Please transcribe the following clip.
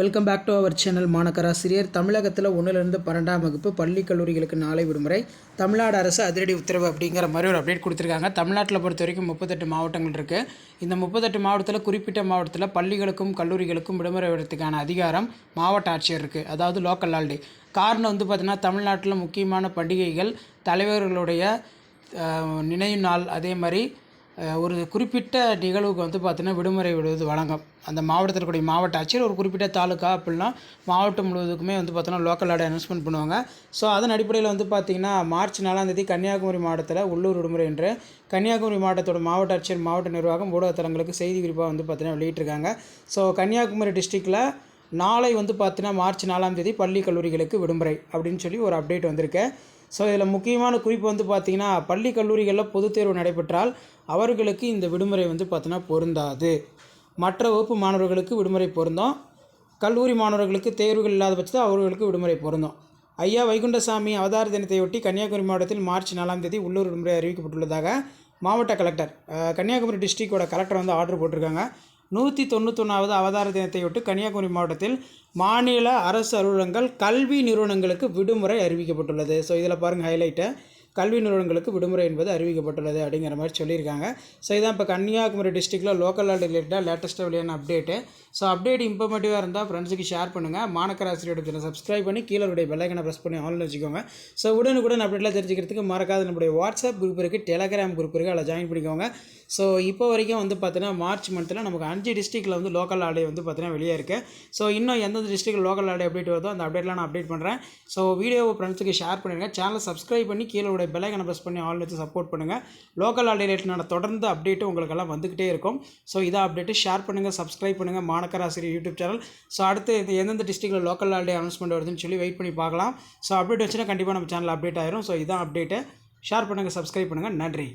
Welcome back to our channel மாணக்கராசிரியர் தமிழகத்தில் ஒன்றிலிருந்து பன்னெண்டாம் வகுப்பு பள்ளி கல்லூரிகளுக்கு நாளை விடுமுறை. தமிழ்நாடு அரசு அதிரடி உத்தரவு அப்படிங்கிற மாதிரி ஒரு அப்டேட் கொடுத்துருக்காங்க. தமிழ்நாட்டில் பொறுத்த வரைக்கும் முப்பத்தெட்டு மாவட்டங்கள் இருக்குது இந்த முப்பத்தெட்டு மாவட்டத்தில் குறிப்பிட்ட மாவட்டத்தில் பள்ளிகளுக்கும் கல்லூரிகளுக்கும் விடுமுறை விடுறதுக்கான அதிகாரம் மாவட்ட ஆட்சியர் இருக்குது அதாவது லோக்கல் ஹாலிடே காரணம் வந்து பார்த்திங்கன்னா தமிழ்நாட்டில் முக்கியமான பண்டிகைகள் தலைவர்களுடைய நினைவு நாள் அதே மாதிரி ஒரு குறிப்பிட்ட நிகழ்வுக்கு வந்து பார்த்தீங்கன்னா விடுமுறை விடுவது வழங்கும். அந்த மாவட்டத்தில் கூடிய மாவட்ட ஆட்சியர் ஒரு குறிப்பிட்ட தாலுக்கா அப்படின்னா மாவட்டம் முழுவதுக்குமே வந்து பார்த்தோன்னா லோக்கல் ஆடை அனௌன்ஸ்மெண்ட் பண்ணுவாங்க. ஸோ அதன் அடிப்படையில் வந்து பார்த்திங்கன்னா மார்ச் நாலாம் தேதி கன்னியாகுமரி மாவட்டத்தில் உள்ளூர் விடுமுறை என்று கன்னியாகுமரி மாவட்டத்தோட மாவட்ட ஆட்சியர் மாவட்ட நிர்வாகம் ஊடகத்தலங்களுக்கு செய்தி குறிப்பாக வந்து பார்த்தீங்கன்னா வெளியிட்டிருக்காங்க. ஸோ கன்னியாகுமரி டிஸ்ட்ரிக்டில் நாளை வந்து பார்த்தீங்கன்னா மார்ச் நாலாம் தேதி பள்ளி கல்லூரிகளுக்கு விடுமுறை அப்படின்னு சொல்லி ஒரு அப்டேட் வந்திருக்கு. ஸோ இதில் முக்கியமான குறிப்பு வந்து பார்த்திங்கன்னா பள்ளி கல்லூரிகளில் பொதுத் தேர்வு நடைபெற்றால் அவர்களுக்கு இந்த விடுமுறை வந்து பார்த்தீங்கன்னா பொருந்தாது. மற்ற வகுப்பு மாணவர்களுக்கு விடுமுறை பொருந்தும். கல்லூரி மாணவர்களுக்கு தேர்வுகள் இல்லாத பட்சத்தில் அவர்களுக்கு விடுமுறை பொருந்தும். ஐயா வைகுண்டசாமி அவதார தினத்தையொட்டி கன்னியாகுமரி மாவட்டத்தில் மார்ச் நாலாம் தேதி உள்ளூர் விடுமுறை அறிவிக்கப்பட்டுள்ளதாக மாவட்ட கலெக்டர் கன்னியாகுமரி டிஸ்ட்ரிக்டோட கலெக்டர் வந்து ஆர்டர் போட்டிருக்காங்க. நூற்றி தொண்ணூத்தொன்னாவது அவதார தினத்தையொட்டு கன்னியாகுமரி மாவட்டத்தில் மாநில அரசு அலுவலகங்கள் கல்வி நிறுவனங்களுக்கு விடுமுறை அறிவிக்கப்பட்டுள்ளது. ஸோ இதில் பாருங்கள் ஹைலைட்டை கல்வி நிறுவனங்களுக்கு விடுமுறை என்பது அறிவிக்கப்பட்டுள்ளது அப்படிங்கிற மாதிரி சொல்லியிருக்காங்க. ஸோ இதான் இப்போ கன்னியாகுமரி டிஸ்ட்ரிக்டில் லோக்கல் ரிலேட்டடாக லேட்டஸ்ட்டாக வெளியான அப்டேட்டு ஸோ அப்டேட் இம்ப்ரமேட்டிவாக இருந்தால் ஃப்ரெண்ட்ஸுக்கு ஷேர் பண்ணுங்கள் மாணக்கராசிரியோட சேனல் சப்ஸ்கிரைப் பண்ணி கீழே உடைய பெல்லைக்கனை ப்ரெஸ் பண்ணி ஆன்லைன் வச்சுக்கோங்க. ஸோ உடனுக்குடன் அப்டேட்லாம் தெரிஞ்சுக்கிறதுக்கு மறக்காத நம்முடைய வாட்ஸ்அப் குரூப் இருக்குது டெலகிராம் குரூப் இருக்குது அதில் ஜாயின் பண்ணிக்கோங்க. ஸோ இப்போ வரைக்கும் வந்து பார்த்தீங்கன்னா மார்ச் மந்தில் நமக்கு அஞ்சு டிஸ்ட்ரிக்டில் வந்து லோக்கல் ஆடை வந்து பார்த்தீங்கன்னா வெளியே இருக்குது ஸோ இன்னும் எந்தெந்த டிஸ்ட்ரிக்ட் லோக்கல் ஆடை அப்டேட் வருதோ அந்த அப்டேட்லாம் நான் அப்டேட் பண்ணுறேன் ஸோ வீடியோவை ஃப்ரெண்ட்ஸுக்கு ஷேர் பண்ணிடுங்க. சேனலை சப்ஸ்கிரைப் பண்ணி கீழே உடைய பெல்லைக்கனை ப்ரெஸ் பண்ணி ஆல் வச்சு சப்போர்ட் பண்ணுங்கள் லோக்கல் ஆடை ரிலேட்டடான தொடர்ந்து அப்டேட்டு உங்களுக்கெல்லாம் வந்துக்கிட்டே இருக்கும். ஸோ இதான் அப்டேட்டு ஷேர் பண்ணுங்கள் சப்ஸ்கிரைப் பண்ணுங்கள் மாணக்கராசிரியர் யூடியூப் சேனல் ஸோ அடுத்து இது எந்தெந்த டிஸ்ட்ரிக்டில் லோக்கல் ஆல்டே அனௌன்ஸ்மெண்ட் வருதுன்னு சொல்லி வெயிட் பண்ணி பார்க்கலாம். ஸோ அப்டேட் வச்சுன்னா கண்டிப்பாக நம்ம சேனல் அப்டேட் ஆயிரும். ஸோ இதான் அப்டேட்டு ஷேர் பண்ணுங்கள் சப்ஸ்கிரைப் பண்ணுங்கள் நன்றி.